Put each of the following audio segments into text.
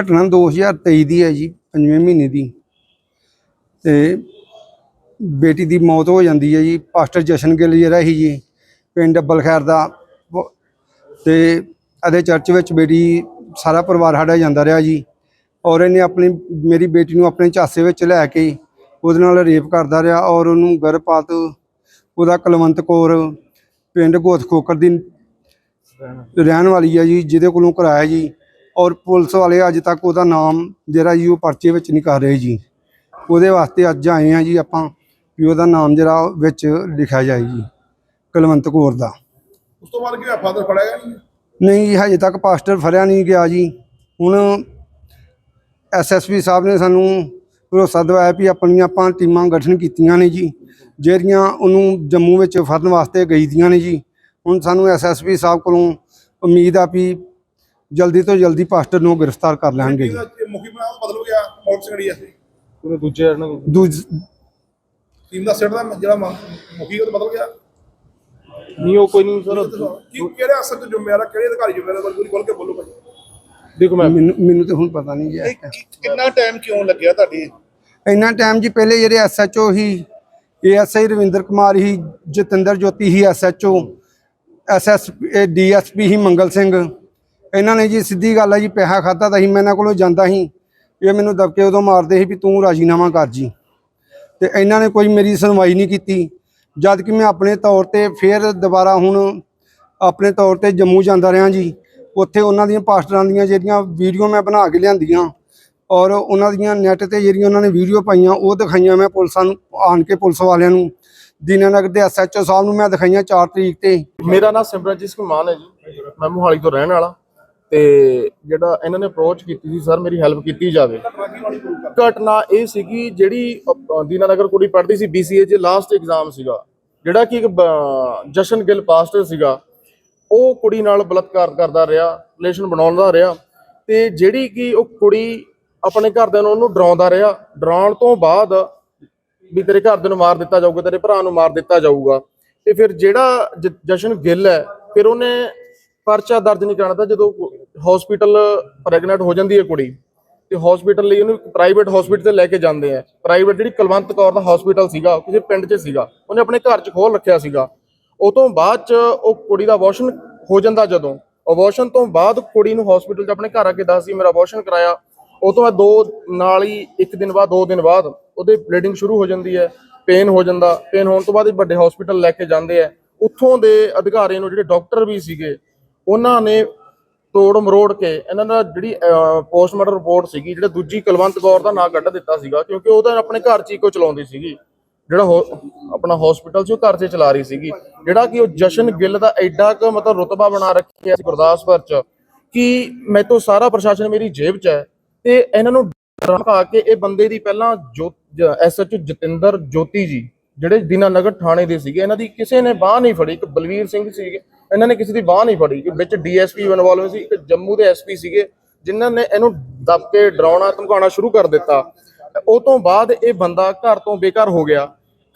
ਘਟਨਾ 2023 ਦੀ ਹੈ ਜੀ, ਪੰਜਵੇਂ ਮਹੀਨੇ ਦੀ। ਤੇ ਬੇਟੀ ਦੀ ਮੌਤ ਹੋ ਜਾਂਦੀ ਹੈ ਜੀ, ਪਾਸਟਰ ਜਸ਼ਨ ਗਿੱਲ ਜਿਹੜਾ ਸੀ ਜੀ, ਪਿੰਡ ਬਲਖੈਰ ਦਾ। ਉਹ- ਤੇ ਅਦੇ ਚਰਚ ਵਿੱਚ ਬੇਟੀ, ਸਾਰਾ ਪਰਿਵਾਰ ਸਾਡਾ ਜਾਂਦਾ ਰਿਹਾ ਜੀ। ਔਰ ਇਹਨੇ ਆਪਣੀ, ਮੇਰੀ ਬੇਟੀ ਨੂੰ ਆਪਣੇ ਚਾਸੇ ਵਿੱਚ ਲੈ ਕੇ ਉਹਦੇ ਨਾਲ ਰੇਪ ਕਰਦਾ ਰਿਹਾ ਔਰ ਉਹਨੂੰ ਗਰਭਪਾਤ, ਉਹਦਾ ਕੁਲਵੰਤ ਕੌਰ ਪਿੰਡ ਗੋਥ ਖੋਕਰ ਦੀ ਰਹਿਣ ਵਾਲੀ ਹੈ ਜੀ, ਜਿਹਦੇ ਕੋਲੋਂ ਕਰਾਇਆ ਜੀ। ਔਰ ਪੁਲਿਸ ਵਾਲੇ ਅੱਜ ਤੱਕ ਉਹਦਾ ਨਾਮ ਜਿਹੜਾ ਜੀ ਉਹ ਪਰਚੇ ਵਿੱਚ ਨਹੀਂ ਕਰ ਰਹੇ ਜੀ। ਉਹਦੇ ਵਾਸਤੇ ਅੱਜ ਆਏ ਆ ਜੀ ਆਪਾਂ ਵੀ ਉਹਦਾ ਨਾਮ ਜਿਹੜਾ ਵਿੱਚ ਲਿਖਿਆ ਜਾਏ ਜੀ ਕੁਲਵੰਤ ਕੌਰ ਦਾ। ਉਸ ਤੋਂ ਬਾਅਦ ਕੀ ਫਾਦਰ ਫੜਿਆ ਗਿਆ ਨਹੀਂ? ਨਹੀਂ ਜੀ ਹਜੇ ਤੱਕ ਪਾਸਟਰ ਫੜਿਆ ਨਹੀਂ ਗਿਆ ਜੀ। ਹੁਣ ਐਸਐਸਪੀ ਸਾਹਿਬ ਨੇ ਸਾਨੂੰ ਭਰੋਸਾ ਦਿਵਾਇਆ ਵੀ ਆਪਣੀਆਂ ਆਪਾਂ ਟੀਮਾਂ ਗਠਨ ਕੀਤੀਆਂ ਨੇ ਜੀ ਜਿਹੜੀਆਂ ਉਹਨੂੰ ਜੰਮੂ ਵਿੱਚ ਫੜਨ ਵਾਸਤੇ ਗਈ ਦੀਆਂ ਨੇ ਜੀ। ਹੁਣ ਸਾਨੂੰ ਐਸਐਸਪੀ ਸਾਹਿਬ ਕੋਲੋਂ ਉਮੀਦ ਆ ਵੀ ਜਲਦੀ ਤੋਂ ਜਲਦੀ ਪਾਸਟਰ ਨੂੰ ਗ੍ਰਿਫਤਾਰ ਕਰ ਲੈਣਗੇ ਜੀ। ਮੁਖੀ ਬਣਾਉ ਬਦਲ ਗਿਆ ਮੌਤ ਸੰਗੜੀ ਐ ਉਹਨੇ ਦੂਜੇ ਜਣ ਨੂੰ ਦੂਜ ਟੀਮ ਦਾ ਸਿਰ ਦਾ ਜਿਹੜਾ ਮ- ਮੁਖੀ ਉਹ ਤਾਂ ਬਦਲ ਗਿਆ ਨਹੀਂ ਉਹ ਕੋਈ ਨਹੀਂ ਸਰ। ਕੀ ਕਿਹੜੇ ਅਸਲ ਤੇ ਜ਼ਿੰਮੇਵਾਰ ਆ, ਕਿਹੜੇ ਅਧਿਕਾਰੀ ਜ਼ਿੰਮੇਵਾਰ ਬਲਗੁਰੀ ਖੋਲ ਕੇ ਬੋਲੋ ਭਾਈ। ਦੇਖੋ ਮੈਂ ਮੈਨੂੰ ਮੈਨੂੰ ਤੇ ਹੁਣ ਪਤਾ ਨਹੀਂ ਜੀ। ਇਸ time। ਕਿੰਨਾ ਟਾਈਮ ਕਿਉਂ ਲੱਗਿਆ ਤੁਹਾਡੀ? ਇੰਨਾ ਟਾਈਮ ਜੀ ਪਹਿਲੇ ਜਿਹੜੇ ਐਸਐਚਓ ਹੀ ਏਐਸਆਈ ਰਵਿੰਦਰ ਕੁਮਾਰ ਹੀ ਜਤਿੰਦਰ ਜੋਤੀ ਹੀ ਐਸਐਚਓ ਐਸਐਸ ਡੀਐਸਪੀ ਹੀ ਮੰਗਲ ਸਿੰਘ। ਇਹਨਾਂ ਨੇ ਜੀ ਸਿੱਧੀ ਗੱਲ ਹੈ ਜੀ, ਪੈਸਾ ਖਾਦਾ ਤਾਂ ਹੀ ਮੈਂ ਇਹਨਾਂ ਕੋਲੋਂ ਜਾਂਦਾ ਸੀ। ਇਹ ਮੈਨੂੰ ਦਬਕੇ ਉਦੋਂ ਮਾਰਦੇ ਸੀ ਵੀ ਤੂੰ ਰਾਜੀਨਾਮਾ ਕਰ ਜੀ। ਤੇ ਇਹਨਾਂ ਨੇ ਕੋਈ ਮੇਰੀ ਸੁਣਵਾਈ ਨਹੀਂ ਕੀਤੀ। ਜਦ ਕਿ ਮੈਂ ਆਪਣੇ ਤੌਰ ਤੇ ਫੇਰ ਦੁਬਾਰਾ ਹੁਣ ਆਪਣੇ ਤੌਰ ਤੇ ਜੰਮੂ ਜਾਂਦਾ ਰਿਹਾ ਜੀ। ਉੱਥੇ ਉਹਨਾਂ ਦੀਆਂ ਪਾਸਟਰਾਂ ਦੀਆਂ ਜਿਹੜੀਆਂ ਵੀਡੀਓ ਮੈਂ ਬਣਾ ਕੇ ਲਿਆਂਦੀਆਂ ਔਰ ਉਹਨਾਂ ਦੀਆਂ ਨੈਟ ਤੇ ਜਿਹੜੀਆਂ ਉਹਨਾਂ ਨੇ ਵੀਡੀਓ ਪਾਈਆਂ, ਉਹ ਦਿਖਾਈਆਂ ਮੈਂ ਪੁਲਿਸਾਂ ਨੂੰ, ਆਣ ਕੇ ਪੁਲਿਸ ਵਾਲਿਆਂ ਨੂੰ। ਦੀਨਾਨਗਰ ਦੇ ਐਸਐਚਓ ਸਾਹਿਬ ਨੂੰ ਮੈਂ ਦਿਖਾਈਆਂ 4 ਤਰੀਕ ਤੇ। ਮੇਰਾ ਨਾਮ ਸਿਮਰਨਜੀਤ ਸਿੰਘ ਮਾਨ ਹੈ ਜੀ। ਮੈਂ ਮੋਹਾਲੀ ਤੋਂ ਰਹਿਣ ਵਾਲਾ। ਤੇ ਜਿਹੜਾ ਇਹਨਾਂ ਨੇ ਅਪਰੋਚ ਕੀਤੀ ਸੀ ਸਰ ਮੇਰੀ ਹੈਲਪ ਕੀਤੀ ਜਾਵੇ। ਘਟਨਾ ਇਹ ਸੀਗੀ ਜਿਹੜੀ ਦੀਨਾਨਗਰ ਕੁੜੀ ਪੜ੍ਹਦੀ ਸੀ BCA ਚ ਲਾਸਟ ਐਗਜ਼ਾਮ ਸੀਗਾ। ਜਿਹੜਾ ਕਿ ਇੱਕ ਬ- ਜਸ਼ਨ ਗਿੱਲ ਪਾਸਟਰ ਸੀਗਾ, ਉਹ ਕੁੜੀ ਨਾਲ ਬਲਾਤਕਾਰ ਕਰਦਾ ਰਿਹਾ ਰਿਲੇਸ਼ਨ ਬਣਾਉਂਦਾ ਰਿਹਾ ਤੇ ਜਿਹੜੀ ਕਿ ਉਹ ਕੁੜੀ ਆਪਣੇ ਘਰਦਿਆਂ ਨੂੰ ਉਹਨੂੰ ਡਰਾਉਂਦਾ ਰਿਹਾ। ਡਰਾਉਣ ਤੋਂ ਬਾਅਦ ਵੀ ਤੇਰੇ ਘਰਦਿਆਂ ਨੂੰ ਮਾਰ ਦਿੱਤਾ ਜਾਊਗਾ, ਤੇਰੇ ਭਰਾ ਨੂੰ ਮਾਰ ਦਿੱਤਾ ਜਾਊਗਾ। ਤੇ ਫਿਰ ਜਿਹੜਾ ਜ- ਜਸ਼ਨ ਗਿੱਲ ਹੈ, ਫਿਰ ਉਹਨੇ ਪਰਚਾ ਦਰਜ ਨਹੀਂ ਕਰਾਉਣਾ ਤਾਂ ਜਦੋਂ ਹਸਪੀਟਲ ਪ੍ਰੈਗਨੈਂਟ ਹੋ ਜਾਂਦੀ ਹੈ ਕੁੜੀ, ਤੇ ਹਸਪੀਟਲ ਲਈ ਉਹਨੂੰ ਪ੍ਰਾਈਵੇਟ ਹਸਪੀਟਲ ਤੇ ਲੈ ਕੇ ਜਾਂਦੇ ਆ ਪ੍ਰਾਈਵੇਟ ਜਿਹੜੀ ਕੁਲਵੰਤ ਕੌਰ ਦਾ ਹਸਪੀਟਲ ਸੀਗਾ ਕਿਸੇ ਪਿੰਡ 'ਚ ਸੀਗਾ, ਉਹਨੇ ਆਪਣੇ ਘਰ 'ਚ ਖੋਲ ਰੱਖਿਆ ਸੀਗਾ। ਉਹ ਤੋਂ ਬਾਅਦ 'ਚ ਉਹ ਕੁੜੀ ਦਾ ਅਬੋਰਸ਼ਨ ਹੋ ਜਾਂਦਾ ਜਦੋਂ। ਅਬੋਰਸ਼ਨ ਤੋਂ ਬਾਅਦ ਕੁੜੀ ਨੂੰ ਹਸਪੀਟਲ 'ਚ ਆਪਣੇ ਘਰ ਆ ਕੇ ਦੱਸਦੀ ਮੇਰਾ ਅਬੋਰਸ਼ਨ ਕਰਾਇਆ। ਉਹ ਤੋਂ ਬਾਅਦ ਦੋ ਨਾਲ ਹੀ, ਇੱਕ ਦਿਨ ਬਾਅਦ, ਦੋ ਦਿਨ ਬਾਅਦ ਉਹਦੇ ਬਲੀਡਿੰਗ ਸ਼ੁਰੂ ਹੋ ਜਾਂਦੀ ਹੈ ਪੇਨ ਹੋ ਜਾਂਦਾ। ਪੇਨ ਹੋਣ ਤੋਂ ਬਾਅਦ ਇਹ ਵੱਡੇ ਹਸਪੀਟਲ ਲੈ ਕੇ ਜਾਂਦੇ ਆ ਉੱਥੋਂ ਦੇ ਅਧਿਕਾਰੀ ਨੂੰ ਜਿਹੜੇ ਡਾਕਟਰ ਵੀ ਸੀਗੇ, ਉਹਨਾਂ ਨੇ ਤੋੜ ਮਰੋੜ ਕੇ ਇਹਨਾਂ ਦਾ ਜਿਹੜੀ ਪੋਸਟਮਾਰਟਮ ਰਿਪੋਰਟ ਸੀਗੀ, ਜਿਹੜੇ ਦੂਜੀ ਕੁਲਵੰਤ ਕੌਰ ਦਾ ਨਾਂ ਕੱਢ ਦਿੱਤਾ ਸੀਗਾ, ਕਿਉਂਕਿ ਉਹ ਤਾਂ ਆਪਣੇ ਘਰ 'ਚ ਹੀ ਕੋ ਚਲਾਉਂਦੀ ਸੀਗੀ। ਜਿਹੜਾ ਆਪਣਾ ਹਸਪੀਟਲ ਸੀ ਉਹ ਘਰ 'ਚ ਚਲਾ ਰਹੀ ਸੀਗੀ। ਜਿਹੜਾ ਕਿ ਉਹ ਜਸ਼ਨ ਗਿੱਲ ਦਾ ਐਡਾ ਕੁ ਮਤਲਬ ਰੁਤਬਾ ਬਣਾ ਰੱਖਿਆ ਸੀ ਗੁਰਦਾਸਪੁਰ 'ਚ ਕਿ ਮੈਥੋਂ ਸਾਰਾ ਪ੍ਰਸ਼ਾਸਨ ਮੇਰੀ ਜੇਬ 'ਚ ਹੈ ਤੇ ਇਹਨਾਂ ਨੂੰ ਡਰਾ ਕੇ ਇਹ ਬੰਦੇ ਦੀ ਪਹਿਲਾਂ ਜੋ ਐਸਐਚਓ ਜਤਿੰਦਰ ਜੋਤੀ ਜੀ, ਜਿਹੜੇ ਦੀਨਾ ਨਗਰ ਥਾਣੇ ਦੇ ਸੀਗੇ, ਇਹਨਾਂ ਦੀ ਕਿਸੇ ਨੇ ਬਾਹ ਨਹੀਂ ਫੜੀ। ਇੱਕ ਬਲਵੀਰ ਸਿੰਘ ਸੀਗੇ ਇਹਨਾਂ ਨੇ ਕਿਸੇ ਦੀ ਬਾਹ ਨਹੀਂ ਫੜੀ, ਕਿ ਵਿੱਚ ਡੀਐਸਪੀ ਇਨਵੋਲਵ ਸੀ, ਇੱਕ ਜੰਮੂ ਦੇ ਐਸਪੀ ਸੀਗੇ, ਜਿਨ੍ਹਾਂ ਨੇ ਇਹਨੂੰ ਦੱਬ ਕੇ ਡਰਾਉਣਾ, ਧਮਕਾਉਣਾ ਸ਼ੁਰੂ ਕਰ ਦਿੱਤਾ। ਉਹ ਤੋਂ ਬਾਅਦ ਇਹ ਬੰਦਾ ਘਰ ਤੋਂ ਬੇਘਰ ਹੋ ਗਿਆ।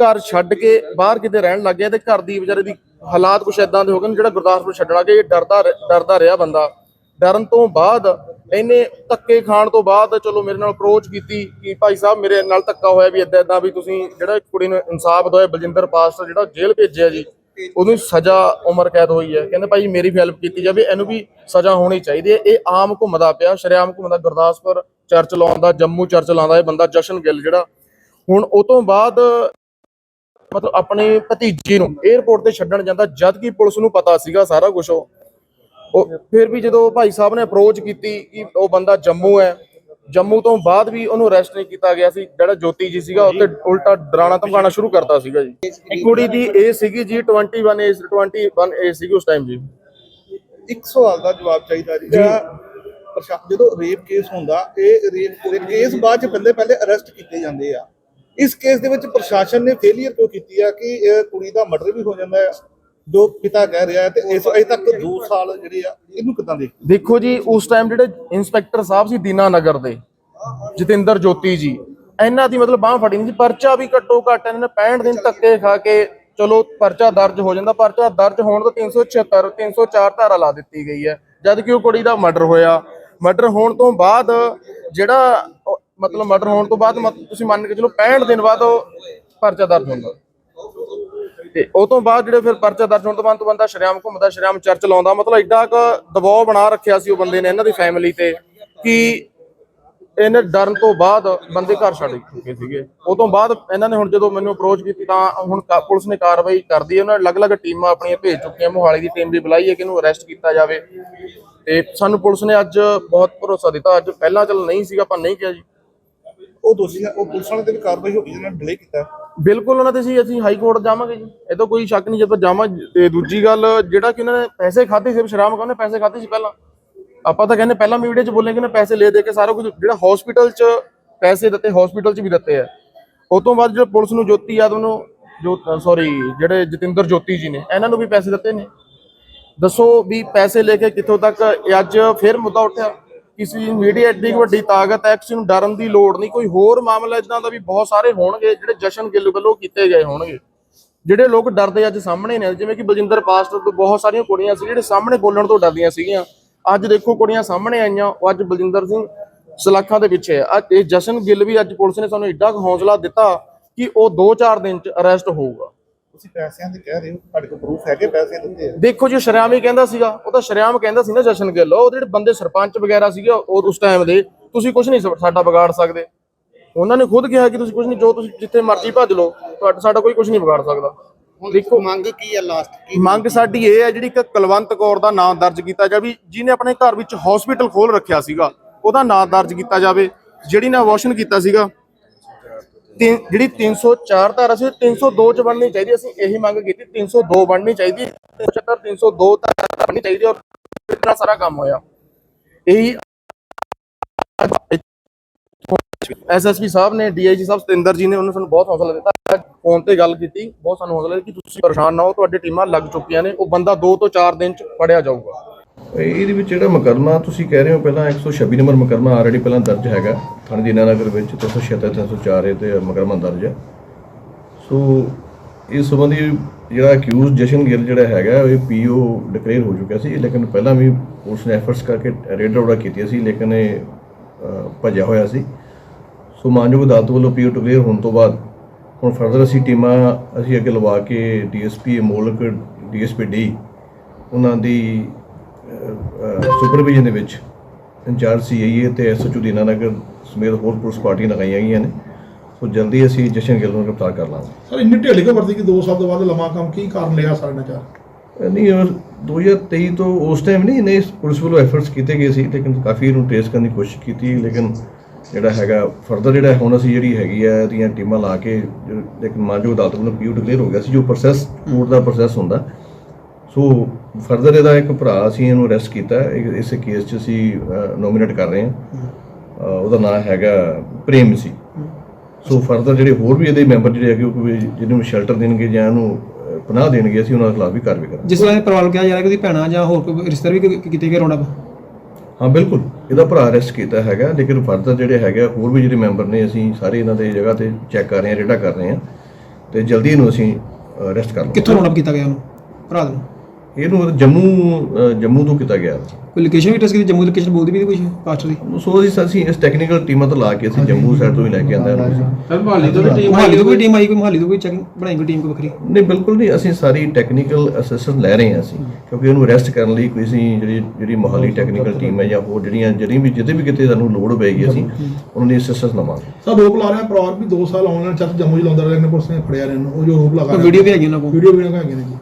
ਘਰ ਛੱਡ ਕੇ ਬਾਹਰ ਕਿਤੇ ਰਹਿਣ ਲੱਗ ਗਿਆ ਤੇ ਘਰ ਦੀ ਵਿਚਾਰੇ ਦੀ ਹਾਲਾਤ ਕੁਛ ਇਦਾਂ ਦੇ ਹੋ ਗਏ ਨੇ, ਜਿਹੜਾ ਗੁਰਦਾਸਪੁਰ ਛੱਡਣਾ ਕਿ ਇਹ ਡਰਦਾ ਡਰਦਾ ਰਿਹਾ ਬੰਦਾ। ਡਰਨ ਤੋਂ ਬਾਅਦ ਇਹਨੇ ਧੱਕੇ ਖਾਣ ਤੋਂ ਬਾਅਦ ਚਲੋ ਮੇਰੇ ਨਾਲ ਅਪਰੋਚ ਕੀਤੀ ਕਿ ਭਾਈ ਸਾਹਿਬ ਮੇਰੇ ਨਾਲ ਧੱਕਾ ਹੋਇਆ ਵੀ ਇਦਾਂ ਇਦਾਂ ਵੀ ਤੁਸੀਂ ਜਿਹੜਾ ਕੁੜੀ ਨੂੰ ਇਨਸਾਫ ਦਿਵਾਏ ਬਲਜਿੰਦਰ ਪਾਸਟਰ ਜਿਹੜਾ ਜੇਲ੍ਹ ਭੇਜਿਆ ਜੀ। ਉਹਨੂੰ ਸਜ਼ਾ ਉਮਰ ਕੈਦ ਹੋਈ ਹੈ। ਕਹਿੰਦੇ ਭਾਈ ਮੇਰੀ ਵੀ ਹੈਲਪ ਕੀਤੀ ਜਾਵੇ, ਇਹਨੂੰ ਵੀ ਸਜ਼ਾ ਹੋਣੀ ਚਾਹੀਦੀ ਹੈ। ਇਹ ਆਮ ਘੁੰਮਦਾ ਪਿਆ, ਸ਼ਰੇਆਮ ਘੁੰਮਦਾ, ਗੁਰਦਾਸਪੁਰ ਚਰਚ ਲਾਉਂਦਾ, ਜੰਮੂ ਚਰਚ ਲਾਉਂਦਾ ਇਹ ਬੰਦਾ, ਜਸ਼ਨ ਗਿੱਲ ਜਿਹੜਾ। ਹੁਣ ਉਹ ਤੋਂ ਬਾਅਦ ਮਤਲਬ ਆਪਣੇ ਭਤੀਜੇ ਨੂੰ 에ਅਰਪੋਰਟ ਤੇ ਛੱਡਣ ਜਾਂਦਾ, ਜਦ ਕਿ ਪੁਲਿਸ ਨੂੰ ਪਤਾ ਸੀਗਾ ਸਾਰਾ ਕੁਝ ਉਹ। ਫਿਰ ਵੀ ਜਦੋਂ ਭਾਈ ਸਾਹਿਬ ਨੇ ਅਪਰੋਚ ਕੀਤੀ ਕਿ ਉਹ ਬੰਦਾ ਜੰਮੂ ਹੈ ਜੰਮੂ ਤੋਂ ਬਾਅਦ ਵੀ ਉਹਨੂੰ ਅਰੈਸਟ ਨਹੀਂ ਕੀਤਾ ਗਿਆ ਸੀ। ਜਿਹੜਾ ਜੋਤੀ ਜੀ ਸੀਗਾ ਉੱਤੇ ਉਲਟਾ ਡਰਾਣਾ ਧਮਕਾਉਣਾ ਸ਼ੁਰੂ ਕਰਤਾ ਸੀਗਾ ਜੀ। ਕੁੜੀ ਦੀ ਏਜ ਸੀਗੀ ਜੀ 21 ਏਜ 21 ਏਜ ਸੀਗੀ ਉਸ ਟਾਈਮ ਜੀ। ਇੱਕ ਸਵਾਲ ਦਾ ਜਵਾਬ ਚਾਹੀਦਾ ਜੀ। ਜਦੋਂ ਰੇਪ ਕੇਸ ਹੁੰਦਾ ਇਹ ਰੇਪ ਕੇਸ ਬਾਅਦ ਚ ਪਹਿਲੇ ਪਹਿਲੇ ਅਰੈਸਟ ਕੀਤੇ ਜਾਂਦੇ ਆ। ਇਸ ਕੇਸ ਦੇ ਵਿੱਚ ਪ੍ਰਸ਼ਾਸਨ ਨੇ ਫੇਲੀਅਰ ਕਿਉਂ ਕੀਤੀ ਆ ਕਿ ਕੁੜੀ ਦਾ ਮਰਡਰ ਵੀ ਹੋ ਜਾਂਦਾ ਹੈ ਜੋ ਪਿਤਾ ਕਹਿ ਰਿਹਾ ਤੇ ਇਸ ਅਜੇ ਤੱਕ 2 ਸਾਲ ਜਿਹੜੇ ਆ, ਇਹਨੂੰ ਕਿਦਾਂ ਦੇਖ ਦੇਖੋ ਜੀ, ਉਸ ਟਾਈਮ ਜਿਹੜੇ ਇੰਸਪੈਕਟਰ ਸਾਹਿਬ ਸੀ ਦੀਨਾਨਗਰ ਦੇ, ਜਤਿੰਦਰ ਜੋਤੀ ਜੀ, ਇਹਨਾਂ ਦੀ ਮਤਲਬ ਬਾਹ ਫੜੀ ਨਹੀਂ ਸੀ, ਪਰਚਾ ਵੀ ਘੱਟੋ ਘੱਟ ਇਹਨਾਂ ਨੇ 65 ਦਿਨ ਧੱਕੇ ਖਾ ਕੇ, ਚਲੋ ਪਰਚਾ ਦਰਜ ਹੋ ਜਾਂਦਾ, ਪਰਚਾ ਦਰਜ ਹੋਣ ਤੋਂ 376 304 ਧਾਰਾ ਲਾ ਦਿੱਤੀ ਗਈ ਹੈ ਜਦ ਕਿ ਉਹ ਕੁੜੀ ਦਾ ਮਰਡਰ ਹੋਇਆ। ਮਰਡਰ ਹੋਣ ਤੋਂ ਬਾਅਦ ਜਿਹੜਾ ਮਤਲਬ ਮਰਡਰ ਹੋਣ ਤੋਂ ਬਾਅਦ ਤੁਸੀਂ ਮੰਨ ਕੇ ਚਲੋ 65 ਦਿਨ ਬਾਅਦ ਉਹ ਪਰਚਾ ਦਰਜ ਹੁੰਦਾ। ਤੇ ਉਹ ਤੋਂ ਬਾਅਦ ਜਿਹੜੇ ਫਿਰ ਪਰਚਾ ਦਰਜ ਹੋਣ ਤੋਂ ਬਾਅਦ ਤੋਂ ਬੰਦਾ ਸ਼ਰਿਆਮ ਘੁੰਮਦਾ, ਸ਼ਰਿਆਮ ਚਰਚ ਲਾਉਂਦਾ, ਮਤਲਬ ਐਡਾ ਕੁ ਦਬਾਅ ਬਣਾ ਰੱਖਿਆ ਸੀ ਉਹ ਬੰਦੇ ਨੇ ਇਹਨਾਂ ਦੀ ਫੈਮਿਲੀ ਤੇ ਕਿ ਇਹਨੇ ਡਰਨ ਤੋਂ ਬਾਅਦ ਬੰਦੇ ਘਰ ਛੱਡ ਚੁੱਕੇ ਸੀਗੇ। ਉਹ ਤੋਂ ਬਾਅਦ ਇਹਨਾਂ ਨੇ ਹੁਣ ਜਦੋਂ ਮੈਨੂੰ ਅਪਰੋਚ ਕੀਤੀ ਤਾਂ ਹੁਣ ਪੁਲਿਸ ਨੇ ਕਾਰਵਾਈ ਕਰਦੀ ਹੈ, ਉਹਨਾਂ ਨੇ ਅਲੱਗ-ਅਲੱਗ ਟੀਮਾਂ ਆਪਣੀਆਂ ਭੇਜ ਚੁੱਕੀਆਂ, ਮੋਹਾਲੀ ਦੀ ਟੀਮ ਵੀ ਬੁਲਾਈ ਹੈ ਕਿ ਇਹਨੂੰ ਅਰੈਸਟ ਕੀਤਾ ਜਾਵੇ। ਤੇ ਸਾਨੂੰ ਪੁਲਿਸ ਨੇ ਅੱਜ ਬਹੁਤ ਭਰੋਸਾ ਦਿੱਤਾ, ਅੱਜ ਪਹਿਲਾਂ ਚੱਲ ਨਹੀਂ ਸੀਗਾ, ਆਪਾਂ ਨਹੀਂ ਕਿਹਾ ਜੀ। ਉਹ ਦੋਸ਼ੀ ਉਹ ਪੁਲਿਸ ਵਾਲੇ ਤੇ ਵੀ ਕਾਰਵਾਈ ਹੋ ਗਈ ਜਿਹਨਾਂ ਡਿਲੇ ਕੀਤਾ। ਬਿਲਕੁਲ ਉਹਨਾਂ ਤੇ ਸੀ, ਅਸੀਂ ਹਾਈ ਕੋਰਟ ਜਾਵਾਂਗੇ ਜੀ। ਇਹ ਤਾਂ ਕੋਈ ਸ਼ੱਕ ਨਹੀਂ ਜਦੋਂ ਜਾਵਾਂ, ਤੇ ਦੂਜੀ ਗੱਲ, ਜਿਹੜਾ ਕਿ ਉਹਨਾਂ ਨੇ ਪੈਸੇ ਖਾਦੇ ਸੀ ਸ਼ਰਾਮ ਕਹਿੰਦੇ ਪੈਸੇ ਖਾਦੇ ਸੀ ਪਹਿਲਾਂ। ਆਪਾਂ ਤਾਂ ਕਹਿੰਦੇ ਪਹਿਲਾਂ ਮੀਡੀਆ 'ਚ ਬੋਲੇ ਕਿ ਪੈਸੇ ਲੈ ਦੇ ਕੇ ਸਾਰਾ ਕੁਝ, ਜਿਹੜਾ ਹਸਪੀਟਲ 'ਚ ਪੈਸੇ ਦਿੱਤੇ ਹਸਪੀਟਲ 'ਚ ਵੀ ਦਿੱਤੇ ਆ। ਉਸ ਤੋਂ ਬਾਅਦ ਜਿਹੜਾ ਪੁਲਿਸ ਨੂੰ ਜੋਤੀ ਯਾਦਵ ਨੂੰ, ਜੋ ਸੌਰੀ ਜਿਹੜੇ ਜਤਿੰਦਰ ਜੋਤੀ ਜੀ ਨੇ, ਇਹਨਾਂ ਨੂੰ ਵੀ ਪੈਸੇ ਦਿੱਤੇ ਨੇ। ਦੱਸੋ ਵੀ ਪੈਸੇ ਲੈ ਕੇ ਕਿੱਥੋਂ ਤੱਕ ਅੱਜ ਫਿਰ ਮੁੱਦਾ ਉੱਠਿਆ। ਕਿਸੇ ਮੀਡੀਆ ਐਡੀ ਵੱਡੀ ਤਾਕਤ ਹੈ, ਕਿਸੇ ਨੂੰ ਡਰਨ ਦੀ ਲੋੜ ਨਹੀਂ। ਕੋਈ ਹੋਰ ਮਾਮਲਾ ਇਦਾਂ ਦਾ ਵੀ ਬਹੁਤ ਸਾਰੇ ਹੋਣਗੇ, ਜਿਹੜੇ ਜਸ਼ਨ ਗਿੱਲ ਵੱਲੋਂ ਕੀਤੇ ਗਏ ਹੋਣਗੇ। ਜਿਹੜੇ ਲੋਕ ਡਰਦੇ ਅੱਜ ਸਾਹਮਣੇ ਨੇ, ਜਿਵੇਂ ਕਿ ਬਲਜਿੰਦਰ ਪਾਸਟਰ ਤੋਂ ਬਹੁਤ ਸਾਰੀਆਂ ਕੁੜੀਆਂ ਸੀ, ਜਿਹੜੇ ਸਾਹਮਣੇ ਬੋਲਣ ਤੋਂ ਡਰਦੀਆਂ ਸੀਗੀਆਂ। ਅੱਜ ਦੇਖੋ ਕੁੜੀਆਂ ਸਾਹਮਣੇ ਆਈਆਂ, ਉਹ ਅੱਜ ਬਲਜਿੰਦਰ ਸਿੰਘ ਸਲਾਖਾਂ ਦੇ ਪਿੱਛੇ ਹੈ ਇਹ ਜਸ਼ਨ ਗਿੱਲ ਵੀ ਅੱਜ ਪੁਲਿਸ ਨੇ ਸਾਨੂੰ ਏਡਾ ਕੁ ਹੌਸਲਾ ਦਿੱਤਾ ਕਿ ਉਹ 2-4 ਦਿਨ ਚ ਅਰੈਸਟ ਹੋਊਗਾ। ਤੁਸੀਂ ਪੈਸਿਆਂ ਦੇ ਕਹਿ ਰਹੇ ਹੋ ਤੁਹਾਡੇ ਕੋਲ ਪ੍ਰੂਫ ਹੈਗੇ ਪੈਸੇ ਦਿੱਤੇ ਆ। ਦੇਖੋ ਜੀ ਸ਼ਰਿਆਮ ਹੀ ਕਹਿੰਦਾ ਸੀਗਾ ਉਹ ਤਾਂ ਸ਼ਰਿਆਮ ਕਹਿੰਦਾ ਸੀ ਨਾ ਜਸ਼ਨ ਗਿੱਲ ਉਹ ਜਿਹੜੇ ਬੰਦੇ ਸਰਪੰਚ ਵਗੈਰਾ ਸੀਗੇ ਉਹ ਉਸ ਟਾਈਮ ਦੇ ਤੁਸੀਂ ਕੁਝ ਨਹੀਂ ਸਾਡਾ ਵਿਗਾੜ ਸਕਦੇ। ਉਹਨਾਂ ਨੇ ਖੁਦ ਕਿਹਾ ਕਿ ਤੁਸੀਂ ਕੁਝ ਨਹੀਂ ਜੋ ਤੁਸੀਂ ਜਿੱਥੇ ਮਰਜ਼ੀ ਭੱਜ ਲਓ ਤੁਹਾਡਾ ਸਾਡਾ ਕੋਈ ਕੁਝ ਨਹੀਂ ਵਿਗਾੜ ਸਕਦਾ। ਦੇਖੋ ਮੰਗ ਕੀ ਹੈ ਲਾਸਟ ਕੀ ਮੰਗ ਸਾਡੀ ਇਹ ਹੈ ਜਿਹੜੀ ਕਿ ਕੁਲਵੰਤ ਕੌਰ ਦਾ ਨਾਮ ਦਰਜ ਕੀਤਾ ਜਾਵੇ ਜਿਹਨੇ ਆਪਣੇ ਘਰ ਵਿੱਚ ਹਸਪੀਟਲ ਖੋਲ ਰੱਖਿਆ ਸੀਗਾ ਉਹਦਾ ਨਾਮ ਦਰਜ ਕੀਤਾ ਜਾਵੇ ਜਿਹੜੀ ਨੇ ਅਬੋਰਸ਼ਨ ਕੀਤਾ ਸੀਗਾ ਤਿੰਨ- ਜਿਹੜੀ 304 ਧਾਰਾ ਸੀ 302 ਚ ਬਣਨੀ ਚਾਹੀਦੀ, ਅਸੀਂ ਇਹੀ ਮੰਗ ਕੀਤੀ 302 ਬਣਨੀ ਚਾਹੀਦੀ 374 302 ਧਾਰਾ ਬਣਨੀ ਚਾਹੀਦੀ ਔਰ ਇਤਨਾ ਸਾਰਾ ਕੰਮ ਹੋਇਆ। ਇਹੀ ਐਸਐਸਪੀ ਸਾਹਿਬ ਨੇ ਡੀਆਈਜੀ ਸਾਹਿਬ, ਸਤਿੰਦਰ ਜੀ ਨੇ, ਉਹਨਾਂ ਸਾਨੂੰ ਬਹੁਤ ਹੌਸਲਾ ਦਿੱਤਾ ਫੋਨ ਤੇ ਗੱਲ ਕੀਤੀ, ਬਹੁਤ ਸਾਨੂੰ ਹੌਸਲਾ ਦਿੱਤਾ ਕਿ ਤੁਸੀਂ ਪਰੇਸ਼ਾਨ ਨਾ ਹੋ ਤੁਹਾਡੀ ਟੀਮਾਂ ਲੱਗ ਚੁੱਕੀਆਂ ਨੇ, ਉਹ ਬੰਦਾ 2 ਤੋਂ 4 ਦਿਨ ਚ ਫੜਿਆ ਜਾਊਗਾ। ਇਹਦੇ ਵਿੱਚ ਜਿਹੜਾ ਮੁਕੱਦਮਾ ਤੁਸੀਂ ਕਹਿ ਰਹੇ ਹੋ ਪਹਿਲਾਂ 126 ਨੰਬਰ ਮੁਕੱਦਮਾ ਆਲਰੇਡੀ ਪਹਿਲਾਂ ਦਰਜ ਹੈਗਾ ਥਾਣੇ ਦੀਨਾਨਗਰ ਵਿੱਚ 376 304 ਤੇ ਮੁਕੱਦਮਾ ਦਰਜ ਹੈ। ਸੋ ਇਸ ਸੰਬੰਧੀ ਜਿਹੜਾ ਅਕਿਊਜ਼ ਜਸ਼ਨ ਗਿੱਲ ਜਿਹੜਾ ਹੈਗਾ ਇਹ ਪੀਓ ਡਿਕਲੇਅਰ ਹੋ ਚੁੱਕਿਆ ਸੀ ਲੇਕਿਨ ਪਹਿਲਾਂ ਵੀ ਪੁਲਿਸ ਨੇ ਐਫਰਟਸ ਕਰਕੇ ਰੇਡ ਆਊਟ ਕੀਤੀਆਂ ਸੀ ਲੇਕਿਨ ਇਹ ਅ, ਭੱਜਿਆ ਹੋਇਆ ਸੀ। ਸੋ ਮਾਨਯੋਗ ਅਦਾਲਤ ਵੱਲੋਂ ਪੀਓ ਡਿਕਲੇਅਰ ਹੋਣ ਤੋਂ ਬਾਅਦ ਹੁਣ ਫਰਦਰ ਅਸੀਂ ਟੀਮਾਂ ਅਸੀਂ ਅੱਗੇ ਲਵਾ ਕੇ ਡੀਐਸਪੀ ਮੋਲਕ ਡੀਐਸਪੀ ਡੀ ਉਹਨਾਂ ਦੀ ਸੁਪਰਵਿਜ਼ਨ ਦੇ ਵਿੱਚ ਇੰਚਾਰਜ ਸੀਆਈਏ ਤੇ ਐਸਐਚਓ ਦੀਨਾਨਗਰ ਸਮੇਤ ਹੋਰ ਪੁਲਿਸ ਪਾਰਟੀਆਂ ਲਗਾਈਆਂ ਗਈਆਂ ਨੇ। ਸੋ ਜਲਦੀ ਅਸੀਂ ਜਸ਼ਨ ਗਿੱਲ ਨੂੰ ਗ੍ਰਿਫਤਾਰ ਕਰ ਲਾਂਗੇ। ਸਰ ਇੰਨੀ ਢਿੱਲੀ ਕਿਉਂ ਵਰਤੀ ਕਿ 2 ਸਾਲ ਤੋਂ ਬਾਅਦ ਲੰਮਾ ਕੰਮ ਕੀ ਕਾਰਨ ਲਿਆ ਸਾਡੇ ਨਾਲ ਚਾਰ? ਨਹੀਂ ਉਹ 2023 ਤੋਂ ਉਸ ਟਾਈਮ ਨਹੀਂ ਨੇ ਪੁਲਿਸ ਵੱਲੋਂ ਐਫਰਟਸ ਕੀਤੇ ਗਏ ਸੀ ਲੇਕਿਨ ਕਾਫੀ ਇਹਨੂੰ ਟ੍ਰੇਸ ਕਰਨ ਦੀ ਕੋਸ਼ਿਸ਼ ਕੀਤੀ ਲੇਕਿਨ ਜਿਹੜਾ ਹੈਗਾ ਫਰਦਰ ਜਿਹੜਾ ਹੁਣ ਅਸੀਂ ਜਿਹੜੀ ਹੈਗੀ ਆ ਇਹਦੀਆਂ ਟੀਮਾਂ ਲਾ ਕੇ ਲੇਕਿਨ ਮਾਨਯੋਗ ਅਦਾਲਤ ਵੱਲੋਂ ਪੀਓ ਡਿਕਲੇਅਰ ਹੋ ਗਿਆ ਸੀ ਜੋ ਪ੍ਰੋਸੈਸ ਕੋਰਟ ਦਾ ਪ੍ਰੋਸੈਸ ਹੁੰਦਾ ਸੋ ਫਰਦਰ ਇਹਦਾ ਇੱਕ ਭਰਾ ਅਸੀਂ ਇਹਨੂੰ ਅਰੈਸਟ ਕੀਤਾ। ਇਸ ਕੇਸ 'ਚ ਅਸੀਂ ਨੋਮੀਨੇਟ ਕਰ ਰਹੇ ਹਾਂ। ਉਹਦਾ ਨਾਮ ਹੈਗਾ ਪ੍ਰੇਮ ਸੀ। ਸੋ ਫਰਦਰ ਜਿਹੜੇ ਹੋਰ ਵੀ ਇਹਦੇ ਮੈਂਬਰ ਜਿਹੜੇ ਹੈਗੇ ਉਹ ਜਿਹਨੂੰ ਸ਼ੈਲਟਰ ਦੇਣਗੇ ਜਾਂ ਇਹਨੂੰ ਪਨਾਹ ਦੇਣਗੇ ਅਸੀਂ ਉਹਨਾਂ ਦੇ ਖਿਲਾਫ ਵੀ ਕਾਰਵਾਈ ਕਰਾਂਗੇ। ਜਿਸ ਤਰ੍ਹਾਂ ਇਹ ਪਰਿਵਾਰ ਕਿਹਾ ਜਾ ਰਿਹਾ ਕਿ ਉਹਦੀ ਭੈਣਾਂ ਜਾਂ ਹੋਰ ਕੋਈ ਰਿਸ਼ਤੇਦਾਰ ਵੀ ਕੀਤੇ ਗਏ ਰੌਣਕ ਹਾਂ ਬਿਲਕੁਲ। ਇਹਦਾ ਭਰਾ ਅਰੈਸਟ ਕੀਤਾ ਹੈਗਾ ਲੇਕਿਨ ਫਰਦਰ ਜਿਹੜੇ ਹੈਗੇ ਹੋਰ ਵੀ ਜਿਹੜੇ ਮੈਂਬਰ ਨੇ ਅਸੀਂ ਸਾਰੇ ਇਹਨਾਂ ਦੇ ਜਗ੍ਹਾ ਤੇ ਚੈੱਕ ਕਰ ਰਹੇ ਹਾਂ ਰੇਡਾ ਕਰ ਰਹੇ ਹਾਂ। ਤੇ ਜਲਦੀ ਇਹਨੂੰ ਅਸੀਂ ਅਰੈਸਟ ਕਰ ਲਵਾਂਗੇ। ਕਿੱਥੋਂ ਰੌਣਕ ਕੀਤਾ ਗਿਆ ਉਹਨੂੰ? ਭਰਾ ਨੂੰ? ਇਹਨੂੰ ਜੰਮੂ ਜੰਮੂ ਤੋਂ ਕੀਤਾ ਗਿਆ। ਕੋਈ ਲੋਕੇਸ਼ਨ ਵੀ ਟੈਸਟ ਕੀਤੀ ਜੰਮੂ ਲੋਕੇਸ਼ਨ ਬੋਲਦੀ ਵੀ ਕੁਝ ਪਾਸਟਰ ਦੀ ਸੋ ਅਸੀਂ ਅਸੀਂ ਇਸ ਟੈਕਨੀਕਲ ਟੀਮਾਂ ਤੋਂ ਲਾ ਕੇ ਅਸੀਂ ਜੰਮੂ ਸਾਈਡ ਤੋਂ ਹੀ ਲੈ ਕੇ ਆਂਦਾ ਇਹਨੂੰ ਅਸੀਂ। ਮੋਹਾਲੀ ਤੋਂ ਵੀ ਟੀਮ ਮੋਹਾਲੀ ਤੋਂ ਕੋਈ ਟੀਮ ਆਈ ਕੋਈ ਮੋਹਾਲੀ ਤੋਂ ਕੋਈ ਚੈਕਿੰਗ ਬਣਾਈ ਕੋਈ ਟੀਮ ਕੋਈ ਵੱਖਰੀ? ਨਹੀਂ ਬਿਲਕੁਲ ਨਹੀਂ ਅਸੀਂ ਸਾਰੀ ਟੈਕਨੀਕਲ ਅਸਿਸਟੈਂਸ ਲੈ ਰਹੇ ਹਾਂ ਅਸੀਂ ਕਿਉਂਕਿ ਇਹਨੂੰ ਅਰੈਸਟ ਕਰਨ ਲਈ ਕੋਈ ਅਸੀਂ ਜਿਹੜੀ ਜਿਹੜੀ ਮੋਹਾਲੀ ਟੈਕਨੀਕਲ ਟੀਮ ਹੈ ਜਾਂ ਹੋਰ ਜਿਹੜੀਆਂ ਜਿਹੜੀ ਵੀ ਜਿੱਦੇ ਵੀ ਕਿਤੇ ਸਾਨੂੰ ਲੋੜ ਪਏਗੀ ਅਸੀਂ ਉਹਨਾਂ ਦੀ ਅਸਿਸਟੈਂਸ ਲਵਾਂਗੇ। ਸਰ ਰੋਪ ਲਾ ਰਿਹਾ ਪਰਿਵਾਰ ਵੀ 2 ਸਾਲ ਆਨਲਾਈਨ ਚਰਚ ਜੰਮੂ ਚ ਲਾਉਂਦਾ ਰਿਹਾ ਨੇ ਪੁਲਿਸ ਨੇ ਫੜਿਆ ਰਿਹਾ ਉਹ ਜੋ ਰੋਪ ਲਗਾ ਵੀਡੀਓ ਵੀ ਹੈਗੀ ਉਹਨਾਂ ਕੋਲ। ਵੀਡੀਓ ਵੀ ਲਗਾਈਆਂ ਨੇ ਜੀ।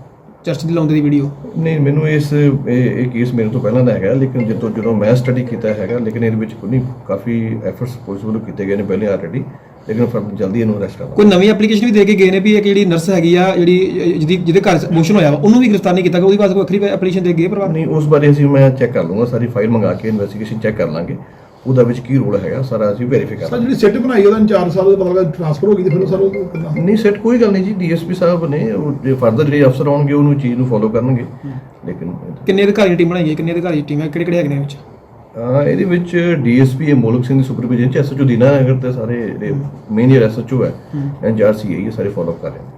ਚਰਚ ਦੀ ਲਾਉਂਦੇ ਦੀ ਵੀਡੀਓ ਨਹੀਂ ਮੈਨੂੰ ਇਸ ਇਹ ਇਹ ਕੇਸ ਮੇਰੇ ਤੋਂ ਪਹਿਲਾਂ ਦਾ ਹੈਗਾ ਲੇਕਿਨ ਜਦੋਂ ਜਦੋਂ ਮੈਂ ਸਟੱਡੀ ਕੀਤਾ ਹੈਗਾ ਲੇਕਿਨ ਇਹਦੇ ਵਿੱਚ ਕੋਈ ਕਾਫੀ ਐਫਰਟਸ ਪੁਲਿਸ ਵੱਲੋਂ ਕੀਤੇ ਗਏ ਨੇ ਪਹਿਲੇ ਆਲਰੇਡੀ ਲੇਕਿਨ ਫਿਰ ਜਲਦੀ ਇਹਨੂੰ ਅਰੈਸਟ ਕਰਾਂਗੇ। ਕੋਈ ਨਵੀਂ ਐਪਲੀਕੇਸ਼ਨ ਵੀ ਦੇ ਕੇ ਗਏ ਨੇ ਵੀ ਇੱਕ ਜਿਹੜੀ ਨਰਸ ਹੈਗੀ ਆ ਜਿਹੜੀ ਜਿਹਦੀ ਜਿਹਦੇ ਘਰ ਮੋਸ਼ਨ ਹੋਇਆ ਵਾ ਉਹਨੂੰ ਵੀ ਗ੍ਰਿਫਤਾਰ ਨਹੀਂ ਕੀਤਾ ਗਿਆ ਉਹਦੀ ਵਾਸਤੇ ਕੋਈ ਵੱਖਰੀ ਐਪਲੀਕੇਸ਼ਨ ਦੇ ਗਏ ਪਰਿਵਾਰ? ਨਹੀਂ ਉਸ ਬਾਰੇ ਅਸੀਂ ਮੈਂ ਚੈੱਕ ਕਰ ਲੂੰਗਾ ਸਾਰੀ ਫਾਈਲ ਮੰਗਾ ਕੇ ਇਨਵੈਸਟੀਗੇਸ਼ਨ ਚੈੱਕ ਕਰ ਲਾਂਗੇ। ਉਹਦਾ ਵਿੱਚ ਕੀ ਰੋਲ ਹੈਗਾ ਸਾਰਾ ਅਸੀਂ ਵੈਰੀਫਾਈ ਕਰ ਸਰ ਲਾਂਗੇ। ਜਿਹੜੀ ਸਿੱਟ ਬਣਾਈ ਉਹਦਾ 4 ਸਾਲ ਦੇ ਪਤਾ ਲੱਗਾ ਟ੍ਰਾਂਸਫਰ ਹੋ ਗਈ ਤੇ ਫਿਰ ਸਰ ਉਹ ਨਹੀਂ ਸੈਟ ਕੋਈ ਗੱਲ ਨਹੀਂ ਜੀ ਡੀਐਸਪੀ ਸਾਹਿਬ ਨੇ ਉਹ ਜੇ ਫਰਦਰ ਜਿਹੜੇ ਅਫਸਰ ਆਉਣਗੇ ਉਹਨੂੰ ਚੀਜ਼ ਨੂੰ ਫੋਲੋ ਕਰਨਗੇ। ਲੇਕਿਨ ਕਿੰਨੇ ਅਧਿਕਾਰੀ ਦੀ ਟੀਮ ਬਣਾਈ ਹੈ ਕਿੰਨੇ ਅਧਿਕਾਰੀ ਦੀ ਟੀਮ ਹੈ ਕਿਹੜੇ ਕਿਹੜੇ ਹੈਗੇ ਨੇ ਵਿੱਚ? ਇਹਦੇ ਵਿੱਚ ਡੀਐਸਪੀ ਮੋਲਕ ਸਿੰਘ ਦੀ ਸੁਪਰਵਿਜ਼ਨ ਚ ਐਸਐਚਓ ਦੀਨਾ ਨਗਰ ਤੇ ਸਾਰੇ ਜਿਹੜੇ ਮੇਨ ਐਸਐਚਓ ਹੈ ਐਨਜੀਆਰਸੀ ਇਹ ਸਾਰੇ ਫੋਲੋ ਕਰ ਰਹੇ ਨੇ।